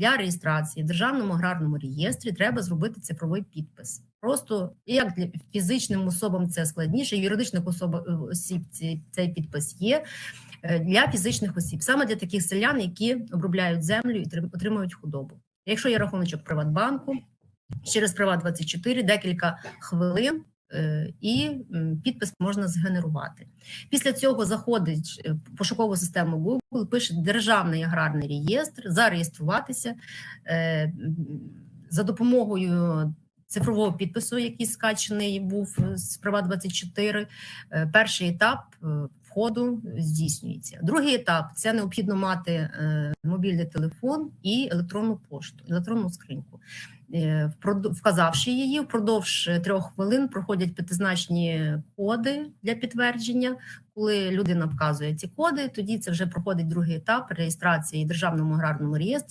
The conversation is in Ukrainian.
для реєстрації в державному аграрному реєстрі треба зробити цифровий підпис. Просто як для фізичним особам це складніше, юридичних особ, осіб цей, підпис є е, для фізичних осіб, саме для таких селян, які обробляють землю і трим- отримують худобу. Якщо є рахуночок Приватбанку, через Приват24 декілька хвилин. Е, І підпис можна згенерувати. Після цього заходить е, в пошукову систему Google, пише Державний аграрний реєстр, зареєструватися е, за допомогою цифрового підпису, який скачаний був з Приват24. е, Перший етап е, входу здійснюється. Другий етап це необхідно мати е, мобільний телефон і електронну пошту, електронну скриньку. Е, Вказавши її, впродовж трьох хвилин проходять п'ятизначні коди для підтвердження. Коли людина вказує ці коди, тоді це вже проходить другий етап реєстрації в державному аграрному реєстрі.